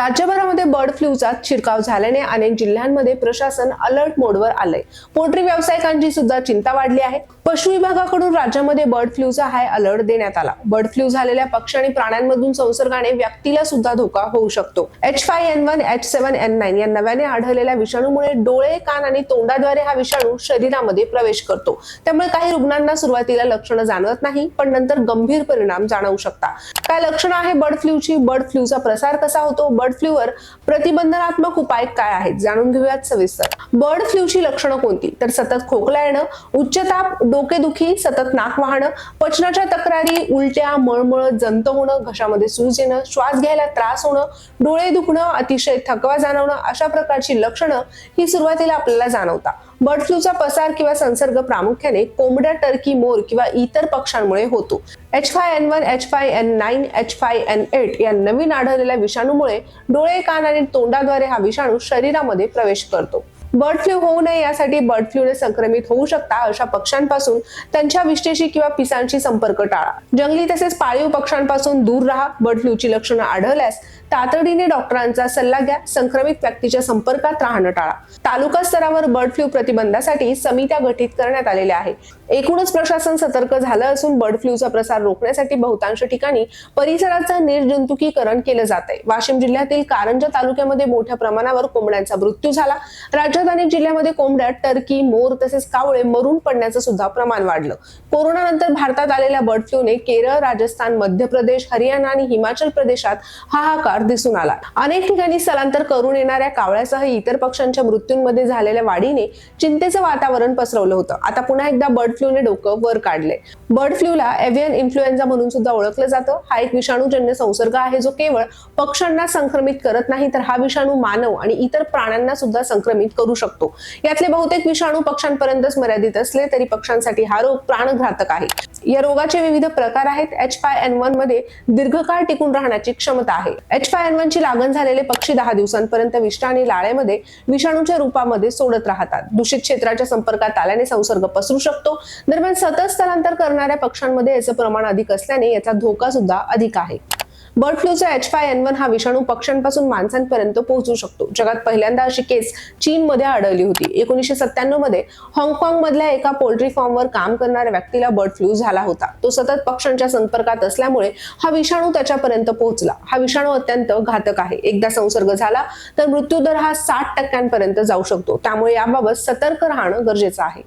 राज्यभरामध्ये bird फ्लूचा शिरकाव झाल्याने अनेक जिल्ह्यांमध्ये प्रशासन अलर्ट मोडवर आलंय. पोल्ट्री व्यावसायिकांची सुद्धा चिंता वाढली आहे. पशु विभागाकडून राज्यामध्ये बर्ड फ्लूचा हाय अलर्ट देण्यात आला. बर्ड फ्लू झालेल्या पक्षी आणि प्राण्यांमधून संसर्गाने व्यक्तीला सुद्धा धोका होऊ शकतो. H five N one H seven N nine या नव्याने आढळलेल्या विषाणूमुळे डोळे कान आणि तोंडाद्वारे हा विषाणू शरीरामध्ये प्रवेश करतो. त्यामुळे काही रुग्णांना सुरुवातीला लक्षणं जाणवत नाही पण नंतर गंभीर परिणाम जाणवू शकता काय लक्षणं आहे बर्ड फ्लूची? बर्ड फ्लूचा प्रसार कसा होतो? बर्ड बर्ड फ्लूवर प्रतिबंधनात्मक उपाय काय आहेत जाणून घेऊयात सविस्तर. बर्ड फ्लूची लक्षणं कोणती? तर सतत खोकला येणं उच्च ताप डोकेदुखी सतत नाक वाहणं पचनाच्या तक्रारी उलट्या मळमळ जंत होणं घशामध्ये सूज येणं श्वास घ्यायला त्रास होणं डोळे दुखणं अतिशय थकवा जाणवणं अशा प्रकारची लक्षणं ही सुरुवातीला आपल्याला जाणवतात. बर्ड फ्लूचा पसार किंवा संसर्ग प्रामुख्याने कोंबड्या टर्की मोर किंवा इतर पक्ष्यांमुळे होतो. H five N one H five N nine H five N eight या नवीन आढळलेल्या विषाणूमुळे डोळे कान आणि तोंडाद्वारे हा विषाणू शरीरामध्ये प्रवेश करतो. बर्ड फ्लू होऊ नये यासाठी बर्ड फ्लूने संक्रमित होऊ शकता अशा पक्ष्यांपासून. त्यांच्या विष्ठेशी किंवा पिसांशी संपर्क टाळा. जंगली तसेच पाळीव पक्ष्यांपासून दूर राहा. बर्ड फ्लूची लक्षणं आढळल्यास तातडीने डॉक्टरांचा सल्ला घ्या. संक्रमित व्यक्तीच्या संपर्कात राहणं टाळा. तालुका स्तरावर बर्ड फ्लू प्रतिबंधासाठी समित्या गठीत करण्यात आलेल्या आहेत. एकूणच प्रशासन सतर्क झालं असून बर्ड फ्लूचा प्रसार रोखण्यासाठी बहुतांश ठिकाणी परिसराचं निर्जंतुकीकरण केलं जात आहे वाशिम जिल्ह्यातील कारंजा तालुक्यामध्ये मोठ्या प्रमाणावर कोंबड्यांचा मृत्यू झाला. राज्य राज्यात अनेक जिल्ह्यामध्ये कोंबड्या टर्की मोर तसेच कावळे मरून पडण्याचं सुद्धा प्रमाण वाढलं. कोरोनानंतर भारतात आलेल्या बर्ड फ्लूने केरळ राजस्थान मध्य प्रदेश हरियाणा आणि हिमाचल प्रदेशात हाहाकार दिसून आला. अनेक ठिकाणी स्थलांतर करून येणाऱ्या कावळ्यासह इतर पक्ष्यांच्या मृत्यूंमध्ये झालेल्या वाढीने चिंतेचं वातावरण पसरवलं होतं. आता पुन्हा एकदा बर्ड फ्लूने डोकं वर काढले बर्ड फ्लूला एव्हियन इन्फ्लुएन्झा म्हणून सुद्धा ओळखलं जातं. हा एक विषाणूजन्य संसर्ग आहे जो केवळ पक्ष्यांना संक्रमित करत नाही तर हा विषाणू मानव आणि इतर प्राण्यांना सुद्धा संक्रमित करू करू शकतो. यातले बहुतेक विषाणू पक्ष्यांपर्यंतच मर्यादित असले तरी पक्ष्यांसाठी हा रोग प्राणघातक आहे. या रोगाचे विविध प्रकार आहेत. एच फाय एन वनमध्ये दीर्घकाळ टिकून राहण्याची क्षमता आहे. एच फाय एन वन ची लागण झालेले पक्षी दहा दिवसांपर्यंत विष्ठा आणि लाळेमध्ये विषाणूच्या रूपामध्ये सोडत राहतात. दूषित क्षेत्राच्या संपर्कात आल्याने संसर्ग पसरू शकतो. दरम्यान सतत स्थलांतर करणाऱ्या पक्ष्यांमध्ये याचं प्रमाण अधिक असल्याने याचा धोका सुद्धा अधिक आहे. बर्ड फ्लूचा एच फाय एन वन हा विषाणू पक्ष्यांपासून माणसांपर्यंत पोहोचू शकतो. जगात पहिल्यांदा अशी केस चीनमध्ये आढळली होती. एकोणीसशे सत्त्याण्णवमध्ये हाँगकाँग मधल्या एका पोल्ट्री फार्मवर काम करणाऱ्या व्यक्तीला बर्ड फ्लू झाला होता. तो सतत पक्ष्यांच्या संपर्कात असल्यामुळे हा विषाणू त्याच्यापर्यंत पोहोचला. हा विषाणू अत्यंत घातक आहे. एकदा संसर्ग झाला तर मृत्यूदर हा साठ टक्क्यांपर्यंत जाऊ शकतो. त्यामुळे याबाबत सतर्क राहणं गरजेचं आहे.